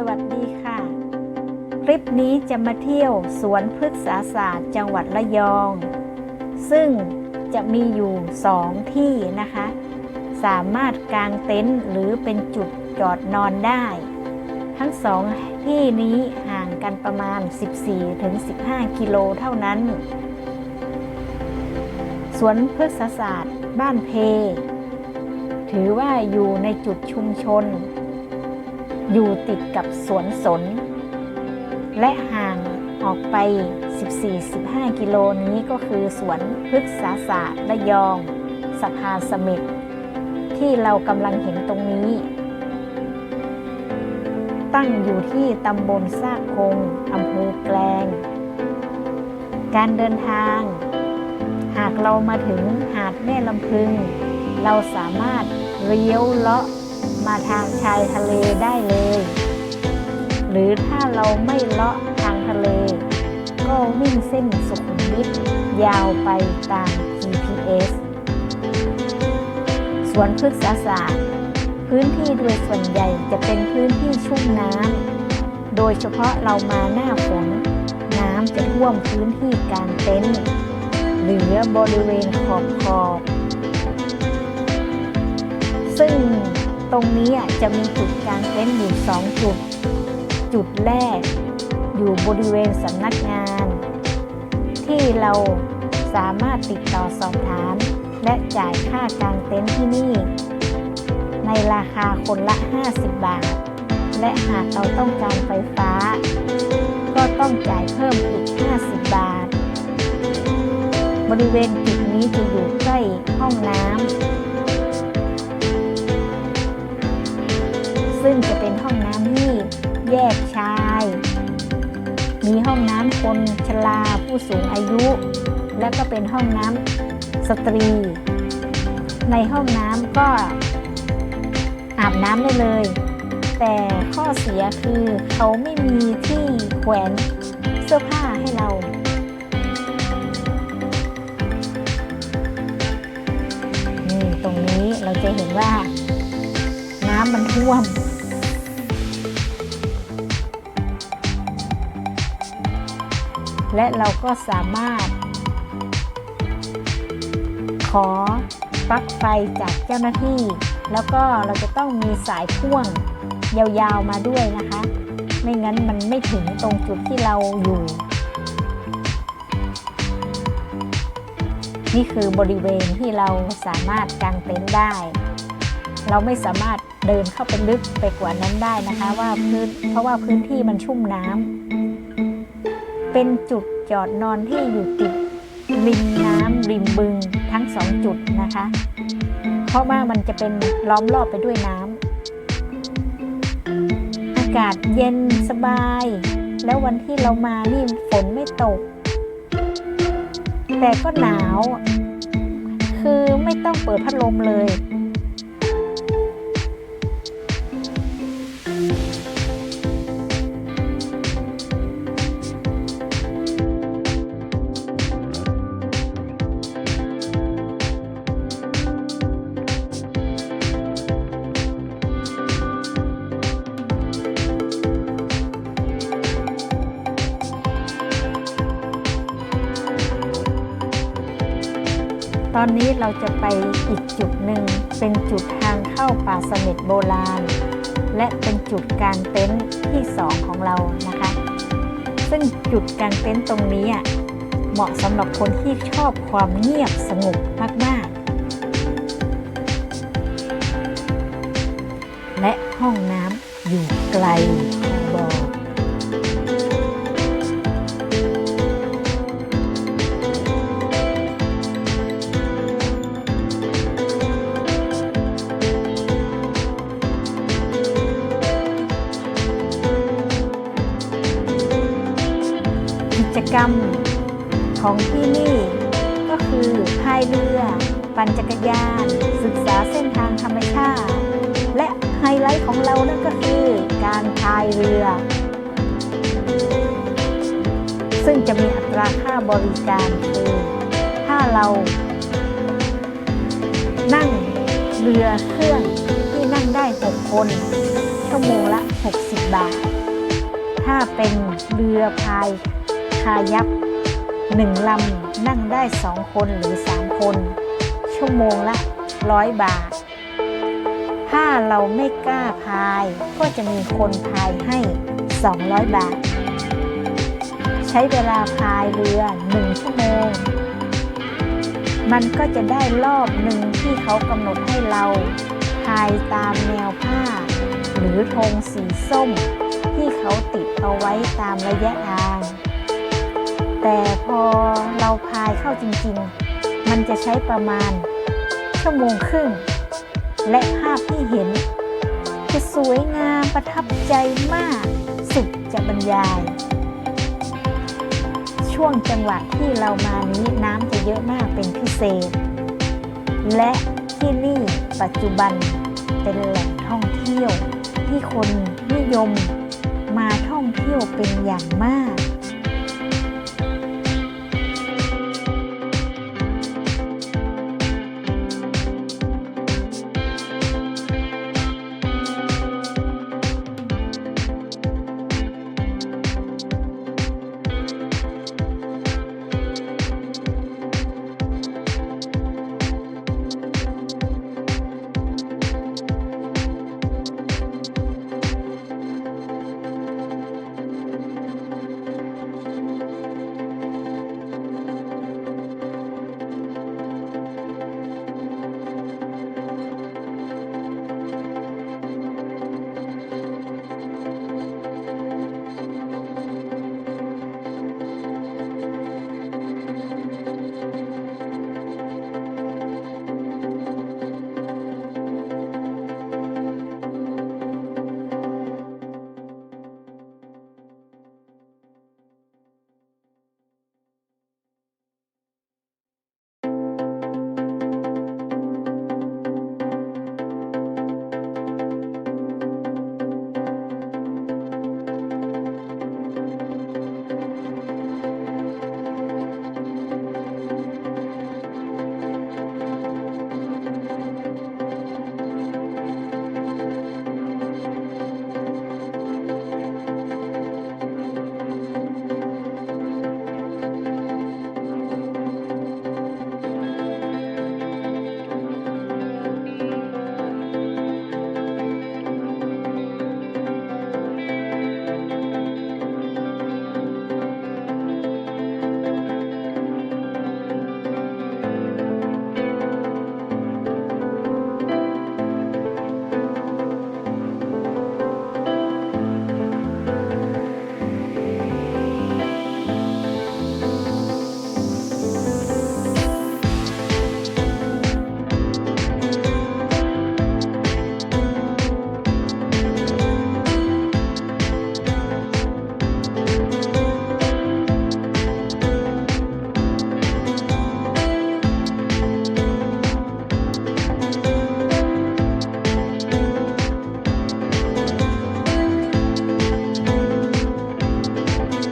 สวัสดีค่ะ คลิปนี้จะมาเที่ยวสวนพฤกษาศาสตร์จังหวัดระยอง ซึ่งจะมีอยู่สองที่นะคะ สามารถกางเต็นท์หรือเป็นจุดจอดนอนได้ ทั้งสองที่นี้ห่างกันประมาณ 14-15 กิโลเท่านั้น สวนพฤกษศาสตร์บ้านเพ ถือว่าอยู่ในจุดชุมชน อยู่ติดกับสวนสน และห่างออกไป 14-15 กิโลนี้ก็คือสวนพฤกษาศาสตร์ระยองสะพานสมิทที่เรากำลังเห็นตรงนี้ ตั้งอยู่ที่ตำบลซากคงอำเภอแกลง การเดินทาง หากเรามาถึงหาดแม่ลำพึง เราสามารถเลี้ยวเลาะ มาทางชายทะเลได้เลย หรือถ้าเราไม่เลาะทางทะเล ก็วิ่งเส้นสุขุมวิทยาวไปตาม GPS สวนพฤกษศาสตร์ พื้นที่โดยส่วนใหญ่จะเป็นพื้นที่ชุ่มน้ำโดยเฉพาะเรามาหน้าฝน น้ำจะท่วมพื้นที่กางเต็นท์หลือบริเวณขอบขอบซึ่ง ตรงนี้จะมีจุดกลางเต็นท์อยู่สองจุด จุดแรกอยู่บริเวณสำนักงาน ที่เราสามารถติดต่อสอบถาม และจ่ายค่ากางเต็นท์ที่นี่ ในราคาคนละ 50 บาท และหากเราต้องการไฟฟ้า ก็ต้องจ่ายเพิ่มอีก 50 บาท บริเวณจุดนี้จะอยู่ใกล้ห้องน้ำ ซึ่งจะเป็นห้องน้ำที่แยกชาย มีห้องน้ำคนชราผู้สูงอายุ และก็เป็นห้องน้ำสตรี ในห้องน้ำก็อาบน้ำได้เลย แต่ข้อเสียคือเขาไม่มีที่แขวนเสื้อผ้าให้เรานี่ตรงนี้เราจะเห็นว่าน้ำมันท่วม และเราก็สามารถ ขอปลั๊กไฟจากเจ้าหน้าที่ แล้วก็เราจะต้องมีสายพ่วงยาวๆมาด้วยนะคะ ไม่งั้นมันไม่ถึงตรงจุดที่เราอยู่ นี่คือบริเวณที่เราสามารถกางเต็นท์ได้ เราไม่สามารถเดินเข้าไปลึกไปกว่านั้นได้นะคะ ว่าพื้นเพราะว่าพื้นที่มันชุ่มน้ำ เป็นจุดจอดนอนที่อยู่ติดริมน้ำริมบึงทั้งสองจุดนะคะ เพราะว่ามันจะเป็นล้อมรอบไปด้วยน้ำอากาศเย็นสบาย แล้ววันที่เรามานี่ฝนไม่ตก แต่ก็หนาว คือไม่ต้องเปิดพัดลมเลย อนนี้เราจะไปอีกจุดหนึ่ง เป็นจุดทางเข้าป่าเสม็ดโบราณ และเป็นจุดกางเต็นท์ที่สองของเรานะคะ ซึ่งจุดกางเต็นท์ตรงนี้อะเหมาะสำหรับคนที่ชอบความเงียบสงบมากๆ และห้องน้ำอยู่ไกล จกรรมของที่นี่ก็คือพายเรือ ปั่นจักรยาน ศึกษาเส้นทางธรรมชาติ และไฮไลท์ของเรานั่นก็คือการพายเรือ ซึ่งจะมีอัตราค่าบริการคือถ้าเรา นั่งเรือเครื่องที่นั่งได้ 6 คน ชั่วโมงละ 60 บาท ถ้าเป็นเรือพายายักหนึ่งลำนั่งได้สองคนหรือสามคน ชั่วโมงละร้อยบาท ถ้าเราไม่กล้าพาย ก็จะมีคนพายให้ 200 บาท ใช้เวลาพายเรือ1ชั่วโมง มันก็จะได้รอบหนึ่งที่เขากำหนดให้เราพายตามแนวผ้า หรือธงสีส้ม ที่เขาติดเอาไว้ตามระยะทาง แต่พอเราพายเข้าจริงๆ มันจะใช้ประมาณชั่วโมงครึ่ง และภาพที่เห็น จะสวยงามประทับใจมาก สุดจะบรรยาย ช่วงจังหวะที่เรามานี้น้ำจะเยอะมากเป็นพิเศษ และที่นี่ปัจจุบันเป็นแหล่งท่องเที่ยวที่คนนิยมมาท่องเที่ยวเป็นอย่างมาก